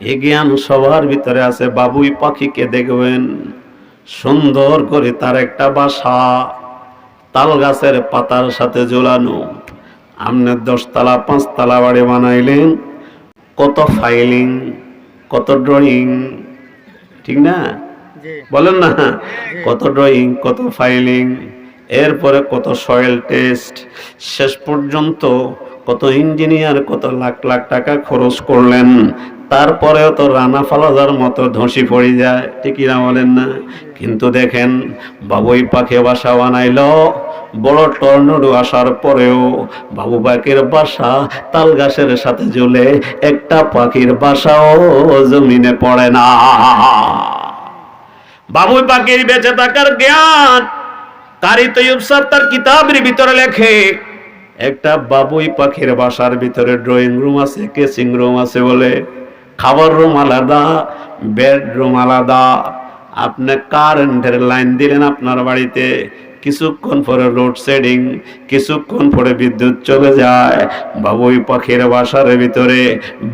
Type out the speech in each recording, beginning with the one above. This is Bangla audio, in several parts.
এ জ্ঞান সবার ভিতরে আছে। বাবুই পাখিকে দেখবেন সুন্দর করে তার একটা বাসা তাল গাছের পাতার সাথে ঝোলানো। আপনি দশতলা পাঁচতলা বাড়ি বানাইলেন কত ফাইলিং কত ড্রয়িং ঠিক না? বলেন না? কত ড্রয়িং কত ফাইলিং এরপরে কত সয়েল টেস্ট শেষ পর্যন্ত কত ইঞ্জিনিয়ার কত লাখ লাখ টাকা খরচ করলেন। তারপরেও তো রানা ফালাজার মতো ধসি পড়ে যায়, ঠিকই না বলেন না? কিন্তু দেখেন, বাবুই পাখি বাসা বানাইল, বড় টর্নেডো আসার পরেও বাবু পাখির বাসা তাল গাছের সাথে ঝুলে একটা পাখির বাসাও জমিনে পড়ে না। বাবুই পাখির বেঁচে থাকার জ্ঞান কারি তৈব সাহেব তার কিতাবের ভিতরে লেখে, একটা বাবুই পাখির বাসার ভিতরে ড্রয়িং রুম আছে কেসিং রুম আছে বলে। খাবার রুম আলাদা বেডরুম আলাদা। আপনি কারেন্টের লাইন দিলেন আপনার বাড়িতে, কিছুক্ষণ পরে লোড শেডিং কিছুক্ষণ পরে বিদ্যুৎ চলে যায়। বাবুই পাখির বাসার ভিতরে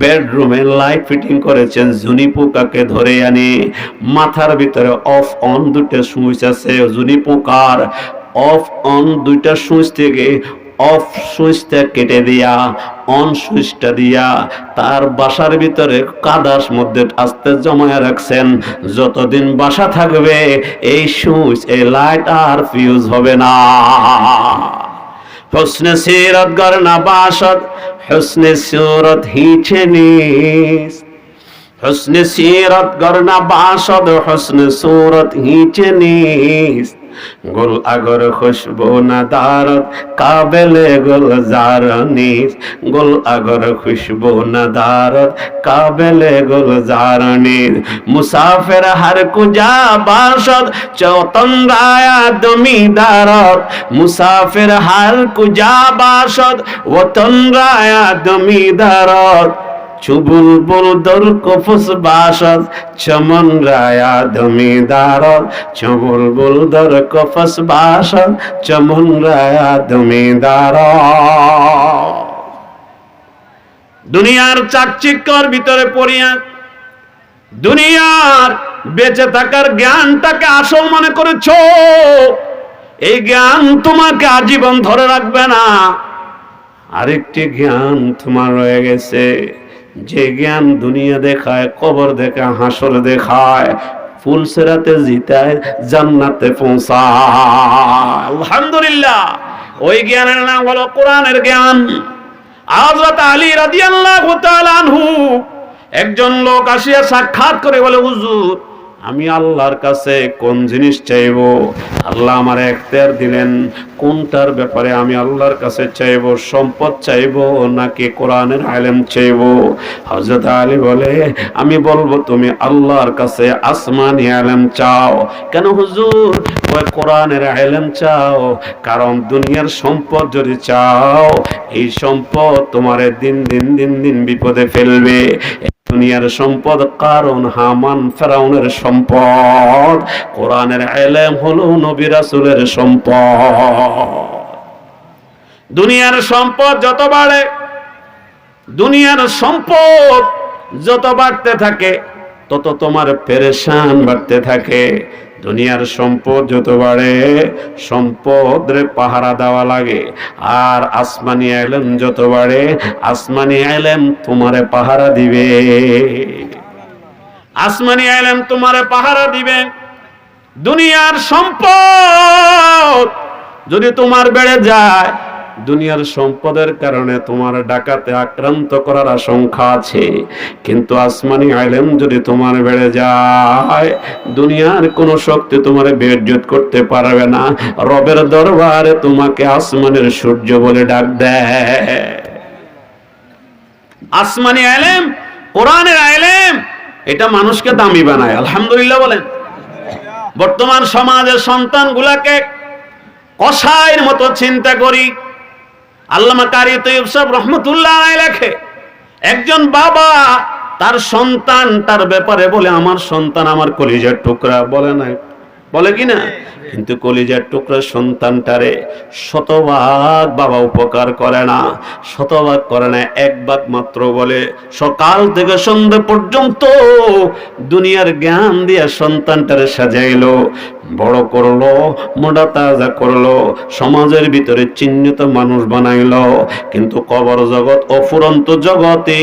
বেডরুমে লাইট ফিটিং করেছেন জুনি পোকাকে ধরে আনি। মাথার ভিতরে অফ অন দুটো সুইচ আছে জুনি পোকার অফ অন দুইটা সুইচ থেকে অফ সুইচটা কেটে দিয়া। দিয়া তার বাসার ভিতরে কাদাস মধ্যে আস্তে জমায় রাখছেন। যতদিন বাসা থাকবে, এই সুইচ, এই লাইট আর ফিউজ হবে না। হুসনে সিরত গর না বাসত, হুসনে সুরত হিছে নিস হুসনে সিরত গর না বাসদ হুসনে সুরত হিছে নিস গুল আগর খুশবু না দারত কাবেলে গুল জারনিস গুল আগর খুশবু না দারত কাবেলে গুল জারনিস মুসাফির হর কুজা বাসদ চৌতন রায়া দমি দারত মুসাফির হর কুজা বাসদ ওতন রায়া দমি দারত চুবুল বুল দর কফুস বাসদ চমন রায়া দমিদার চুবুল বুল দর কফুস বাসদ চমন রায়া দমিদার দুনিয়ার চাকচিক্যর ভিতরে পড়িয়া, দুনিয়ার বেঁচে থাকার জ্ঞানটাকে আসল মনে করেছ। এই জ্ঞান তোমাকে আজীবন ধরে রাখবে না। আরেকটি জ্ঞান তোমার রয়ে গেছে। যে জ্ঞান দুনিয়া দেখায়, কবর দেখায়, হাসর দেখায়, ফুল সেরাতে জিতায়, জান্নাতে পৌঁছায়। আলহামদুলিল্লাহ, ওই জ্ঞানের নাম হলো কোরআনের জ্ঞান। হযরত আলী রাদিয়াল্লাহু তাআলা আনহু একজন লোক আসিয়া সাক্ষাৎ করে বলে, হুজুর আমি আল্লাহর কাছে কোন জিনিস চাইব? আল্লাহ আমার এখতিয়ার দিলেন। কোনটার ব্যাপারে আমি আল্লাহর কাছে চাইব? সম্পদ চাইব নাকি কোরআনের আলেম চাইব? হজরত আলী বলে, আমি বলব, তুমি আল্লাহর কাছে আসমানি আলেম চাও। কেন হুজুর? ওই কোরআনের আলেম চাও, কারণ দুনিয়ার সম্পদ যদি চাও, এই সম্পদ তোমার দিন দিন দিন দিন বিপদে ফেলবে। দুনিয়ার সম্পদ কারণ হামান ফেরাউনের সম্পদ। কোরআনের এলেম হলো নবী রাসুলের সম্পদ। দুনিয়ার সম্পদ যত বাড়ে, দুনিয়ার সম্পদ যত বাড়তে থাকে, তত তোমার পেরেশান বাড়তে থাকে। দুনিয়ার সম্পদ যত বাড়ে, সম্পদের পাহারা দেওয়া লাগে। আর আসমানি আইলেম যত বাড়ে, আসমানি আইলেম তোমারে পাহারা দিবে। আসমানি আইলেম তোমারে পাহারা দিবে। দুনিয়ার সম্পদ যদি তোমার বেড়ে যায় দুনিয়ার সম্পদের কারণে তোমার ডাকাতে আক্রান্ত করার আশঙ্কা আছে। কিন্তু আসমানি আইলেম যদি তোমার বেড়ে যায়, দুনিয়ার কোনো শক্তি তোমার বেজ্জত করতে পারবে না। রবের দরবারে তোমাকে আসমানের সূর্য বলে ডাক আসমানি আইলেম কোরআনের আইলেম এটা মানুষকে দামি বানায়। আলহামদুলিল্লাহ বলেন। বর্তমান সমাজের সন্তানগুলাকে কষায়ের মতো চিন্তা করি। আল্লামা লেখে, একজন বাবা তার সন্তান, তার ব্যাপারে বলে, আমার সন্তান আমার কলিজার টুকরা। বলে না বলে কি না? কিন্তু কলিজার টুকরা সন্তানটারে শতভাগ বাবা উপকার করে না, শতভাগ করে না, এক ভাগ মাত্র বলে, সকাল থেকে সন্ধ্যা পর্যন্ত দুনিয়ার জ্ঞান দিয়া সন্তানটারে সাজাইলো, বড় করল, মোটা তাজা করল, সমাজের ভিতরে চিহ্নিত মানুষ বানাইলো, কিন্তু কবর জগৎ, অফুরন্ত জগতে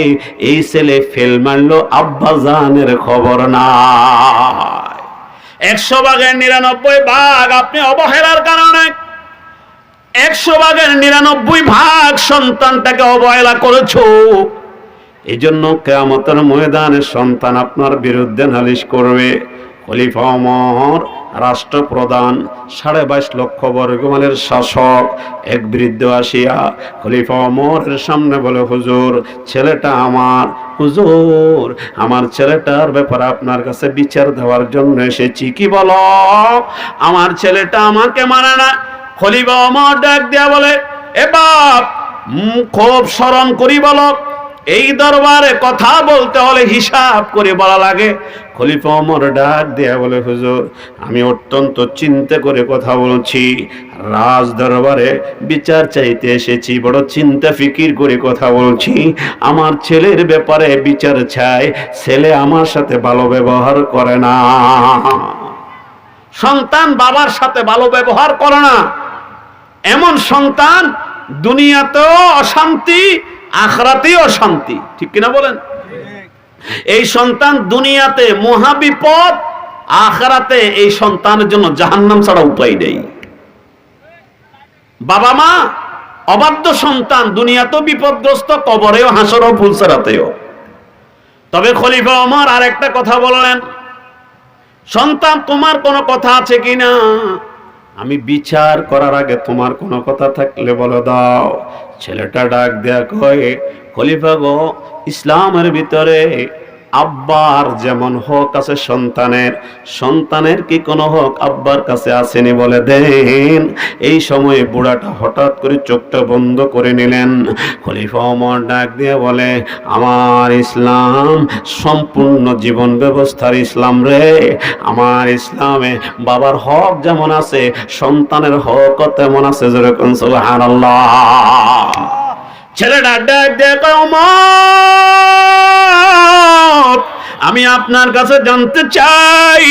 এই ছেলে ফেল মারলো, আব্বা জানের খবর নাই। একশো ভাগের নিরানব্বই ভাগ আপনি অবহেলার কারণে। একশো ভাগের নিরানব্বই ভাগ সন্তানটাকে অবহেলা করেছ। এই জন্য কেয়ামতের ময়দানে সন্তান আপনার বিরুদ্ধে নালিশ করবে। খলিফা অমর রাষ্ট্রপ্রধান, সাড়ে বাইশ লক্ষ বর্গমালের শাসক, এক বৃদ্ধ আসিয়া খলিফা অমরের সামনে বলে, হুজুর, ছেলেটা আমার, হুজুর, আমার ছেলেটার ব্যাপারে আপনার কাছে বিচার দেওয়ার জন্য এসেছি। কি বলো? আমার ছেলেটা আমাকে মানে না। খলিফা অমর ডাক দেয়া বলে, এ বাপ খুব স্মরণ করি বলো। এই দরবারে কথা বলতে হলে হিসাব করে বলা লাগে। খলিফা অমর ডাক দেয়া বলে, হুজুর, আমি অত্যন্ত চিন্তা করে কথা বলছি। রাজ দরবারে বিচার চাইতে এসেছি, বড় চিন্তা ফিকির করে কথা বলছি। আমার ছেলের ব্যাপারে বিচার চাই, ছেলে আমার সাথে ভালো ব্যবহার করে না। সন্তান বাবার সাথে ভালো ব্যবহার করে না। এমন সন্তান দুনিয়াতেও অশান্তি, আখরাতেও অশান্তি। ঠিক কিনা বলেন? এই সন্তান দুনিয়াতে মহাবিপদ, আখরাতে এই সন্তানের জন্য জাহান্নাম ছাড়া উপায় নেই। বাবা মা, অবাধ্য সন্তান দুনিয়াতেও বিপদগ্রস্ত, কবরেও হাসরও ফুলসারাতেও। তবে খলিফা ওমর আর একটা কথা বললেন, সন্তান, তোমার কোনো কথা আছে কিনা আমি বিচার করার আগে তোমার কোনো কথা থাকলে বলে দাও। ছেলেটা ডাক দেয়া কয়ে খলিফা গো, ইসলামের ভিতরে আব্বার যেমন হক আছে সন্তানের সন্তানের কি কোনো হক আব্বার কাছে আসেনি বলে দেন? এই সময়ে বুড়াটা হঠাৎ করে চোখটা বন্ধ করে নিলেন। খলিফা ওমর ডাক দিয়ে বলে, আমার ইসলাম, সম্পূর্ণ জীবন ব্যবস্থার ইসলাম রে। আমার ইসলামে বাবার হক যেমন আছে, সন্তানের হক তেমন আছে, যেরকম সুবহানাল্লাহ। ছেলেটা ডাক "ওমর, আমি আপনার কাছে জানতে চাই,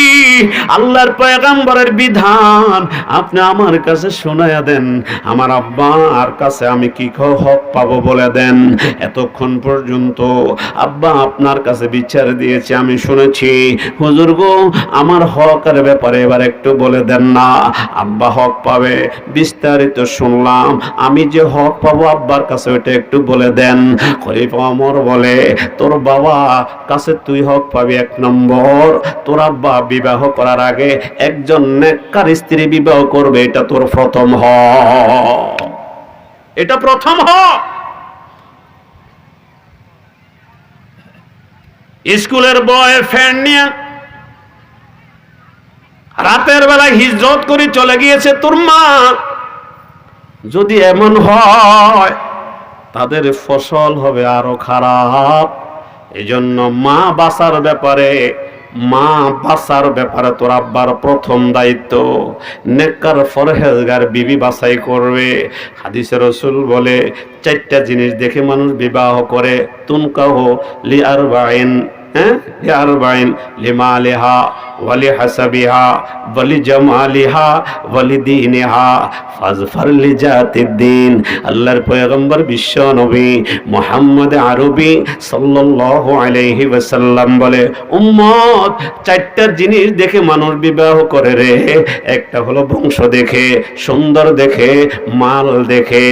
আল্লাহর পয়গাম্বরের বিধান। আপনি আমার কাছে শোনায়া দেন, আমার আব্বার কাছে আমি কি হক পাবো বলে দেন। এতক্ষণ পর্যন্ত আব্বা আপনার কাছে বিচার দিয়েছে, আমি শুনেছি। হুজুর গো, আমার হকের ব্যাপারে এবার একটু বলে দেন না। আব্বা হক পাবে, বিস্তারিত শুনলাম। আমি যে হক পাবো আব্বার কাছে ওইটা একটু বলে দেন। খলিফা অমর বলে, তোর বাবা কাছে তুই হক পাবি এক নম্বর। তোর আব্বা বিবাহ করার আগে একজন নেককার স্ত্রী বিবাহ করবে, এটা তোর প্রথম হ। এটা প্রথম হ। স্কুলের বয় ফ্যান নিয়ে রাতের বেলায় হিজরত করে চলে গিয়েছে তোর মা। যদি এমন হয়, তাদের ফসল হবে আরও খারাপ। এই জন্য মা বাঁচার ব্যাপারে, মা বাঁচার ব্যাপারে তোর আব্বার প্রথম দায়িত্ব। নেককার ফরহেজগার বিবি বাছাই করবে। হাদিসে রসুল বলে, চারটা জিনিস দেখে মানুষ বিবাহ করে। তুনকাহ লি আর হ্যাঁ? লি আর বাইন লিমালিহা ওয়ালি হাসাবিহা ওয়ালি জামালিহা ওয়ালি দিনিহা ফাজফার লিজাতিদ্দিন আল্লাহর পয়গম্বর বিশ্ব নবী মুহাম্মদ আরবি সাল্লাল্লাহু আলাইহি ওয়াসাল্লাম বলে, উম্মত, চারটা জিনিস দেখে মানুষ বিবাহ করে রে। একটা হলো বংশ দেখে, সুন্দর দেখে, মাল দেখে,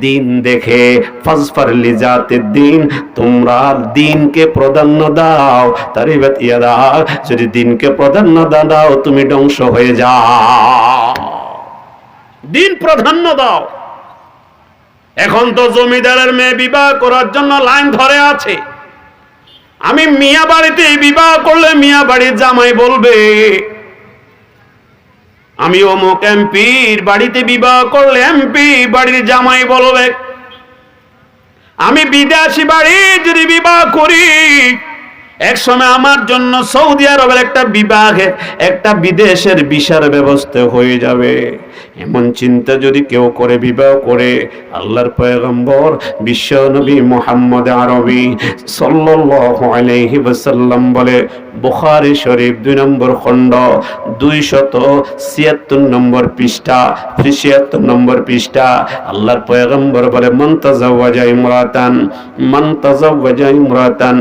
দিন দেখে ফাজফার লিজাতিদ্দিন তোমরা দিনকে প্রাধান্য দাও। তারিবাত ইয়াদা যদি দিনকে প্রাধান্য দাও, তুমি ধ্বংস হয়ে যাও। দিন প্রাধান্য দাও। এখন তো জমিদারের মেয়ে বিবাহ করার জন্য লাইন ধরে আছে। আমি মিয়া বাড়িতে বিবাহ করলে মিয়া বাড়ির জামাই বলবে, আমি অমুক এমপির বাড়িতে বিবাহ করলে এমপি বাড়ির জামাই বলবে, আমি বিদেশি বাড়ি যদি বিবাহ করি এক সময় আমার জন্য সৌদি আরবের একটা বিভাগের একটা বিদেশের বিশার ব্যবস্থা হয়ে যাবে। এমন চিন্তা যদি কেউ করে, বিবাহ করে, আল্লাহর পয়গম্বর, বিশ্ব নবী মোহাম্মদ আরবি ওয়াসাল্লাম বলে, বুখারী শরীফ দুই নম্বর খণ্ড, দুইশত ছিয়াত্তর নম্বর পৃষ্ঠা, ছিয়াত্তর নম্বর পৃষ্ঠা। আল্লাহর পয়গম্বর বলে, মান তাজাওয়াজা ইমরাতান, মান তাজাওয়াজা ইমরাতান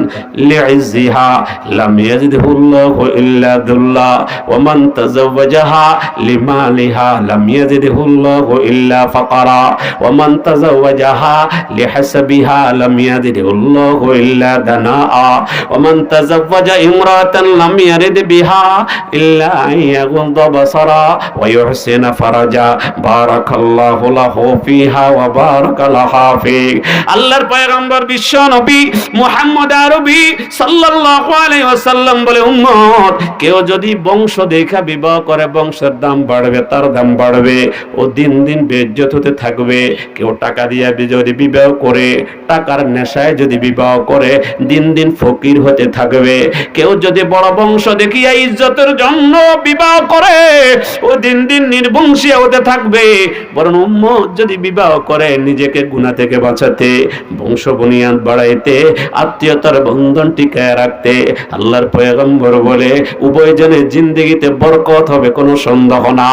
লিইজিহা লাম ইয়াজিদহুল্লাহু ইল্লা দুল্লা ওয়া মান তাজাওয়াজাহা লিমালিহা লাম ইয়াজিদহু ইল্লা ফাকারা ওয়া মান তাজাওয়াজাহা লিহাসাবিহা লাম ইয়াজিদহু আল্লাহু ইল্লা দানাআ ওয়া মান তাজাওয়াজা ইমরাতান লাম ইয়ারিদ বিহা ইল্লা আন ইয়াগুদ্দা বাসারা ওয়া ইউহসিনা ফারাজা। বারাকাল্লাহু লাহু ফিহা ওয়া বারাকা লাহা আল্লাহর পয়গম্বর বিশ্ব নবী মুহাম্মদ আরবি সাল্লাল্লাহু আলাইহি ওয়াসাল্লাম বলে, উম্মত, কেউ যদি বংশ দেখা বিবাহ করে, বংশের দাম বাড়বে, তার দাম বাড়বে। ও দিন দিন বেজ্জত হতে থাকবে। কেউ টাকা দিয়ে যদি বিবাহ করে, টাকার নেশায় যদি বিবাহ করে, দিন দিন ফকির হতে থাকবে। কেউ যদি বড় বংশ দেখিয়া ইজ্জতের জন্য বিবাহ করে, ও দিন দিন নির্বংশী হতে থাকবে। বরং উম্মত যদি বিবাহ করে, নিজেকে গুণা থেকে বাঁচাতে, বংশ বুনিয়াদ বাড়াইতে, আত্মীয়তার বন্ধন টিকায় রাখতে, আল্লাহর পয়গম্বর বলে উভয়জনের জিন্দগিতে বরকত হবে, কোনো সন্দেহ না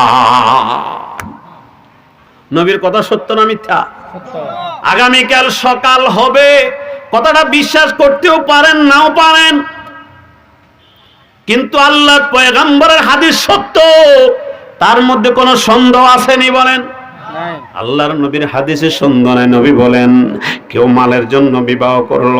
নবীর কথা সত্য না মিথ্যা? আগামীকাল সকাল হবে। কথাটা বিশ্বাস করতেও পারেন নাও পারেন। কিন্তু আল্লাহ পয়গম্বরের হাদিস সত্য। তার মধ্যে কোনো সন্দেহ আসেনি বলেন? আল্লাহর নবীর হাদিসে সন্ধানে নবী বলেন কেউ মালের জন্য বিবাহ করল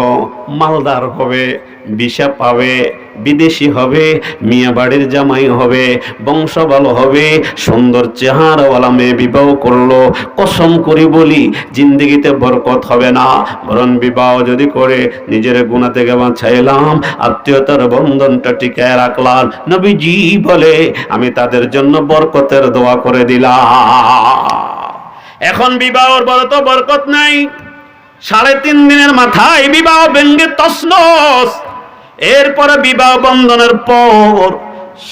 মালদার হবে। বিষা পাবে, বিদেশি হবে মিয়া বাড়ির জামাই হবে বংশ ভালো হবে, সুন্দর চেহারাওয়ালা মেয়ে বিবাহ করল। কসম করি বলি, জিন্দগিতে বরকত হবে না। বরং বিবাহ যদি করে, নিজের গুণা থেকে বাঁচাইলাম, আত্মীয়তার বন্ধনটা টিকায় রাখলাম। নবীজি বলে, আমি তাদের জন্য বরকতের দোয়া করে দিলাম। এখন বিবাহর বড় তো বরকত নাই। সাড়ে তিন দিনের মাথায় বিবাহ ব্যঙ্গে তসনস এরপরে বিবাহ বন্ধনের পর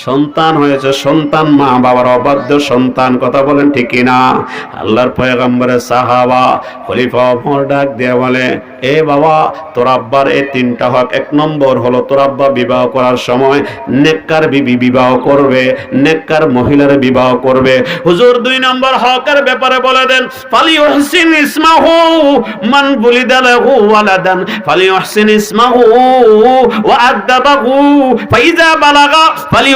সন্তান হয়েছে, সন্তান মা বাবার অবাধ্য সন্তান, কথা বলেন ঠিক কিনা? আল্লাহর পয়গম্বরের সাহাবা, খলিফা ওমর ডাক দিয়ে বলে, এ বাবা, তোর আব্বার এই তিনটা হক, এক নম্বর হলো তোর আব্বা বিবাহ করার সময় নেককার বিবি বিবাহ করবে, নেককার মহিলার বিবাহ করবে। হুজুর, দুই নম্বর হকের ব্যাপারে বলে দেন ফালি ওহসিন ইসমাহু মান বুলিদা লাহু ওয়ালাদান ফালি ওহসিন ইসমাহু ওয়া আদাবাহু ফাইজা বালাগা, ফালি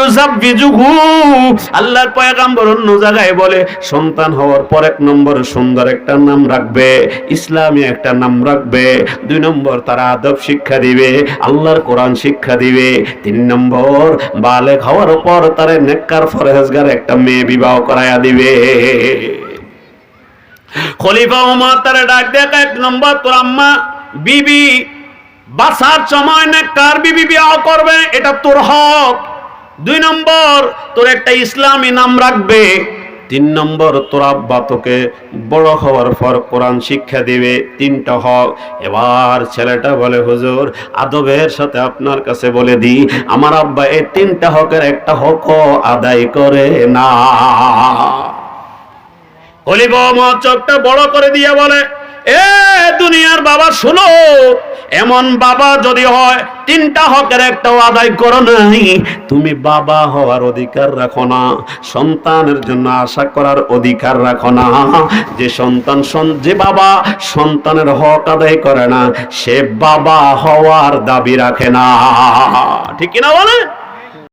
আল্লাহর পয়গাম্বর অন্য জায়গায় বলে, সন্তান হওয়ার পর এক নম্বর সুন্দর একটা নাম রাখবে, ইসলামী একটা নাম রাখবে, দুই নম্বর তারা আদব শিক্ষা দিবে, আল্লাহর কোরআন শিক্ষা দিবে, তিন নম্বর বালেক হওয়ার পর তারা নেককার ফরহেজগার একটা মেয়ে বিবাহ করায়া দিবে। খলিফা ওমর তারা ডাক দেখ এক নম্বর, তোর আম্মা, বিবি, বাসার সময় নেককার বিবি বিবাহ করবে, এটা তোর হক। দুই নম্বর, তোর একটা ইসলামী নাম রাখবে। তিন নম্বর, তোর আব্বা তোকে বড় হওয়ার পর কোরআন শিক্ষা দিবে, তিনটা হক। এবার ছেলেটা বলে, হুজুর, আদবের সাথে আপনার কাছে বলে দি আমার আব্বা এই তিনটা হকের একটা হক আদায় করে না। হলিব চোখটা বড় করে দিয়ে বলে, এ দুনিয়ার বাবা, শুনো এমন বাবা যদি হয়, তিনটা হকের একটাও আদায় করো নাই। তুমি বাবা হওয়ার অধিকার রাখো না, সন্তানের জন্য আশা করার অধিকার রাখো না। যে সন্তান সন- যে বাবা সন্তানের হক আদায় করে না, সে বাবা হওয়ার দাবি রাখে না। ঠিক কিনা বলে?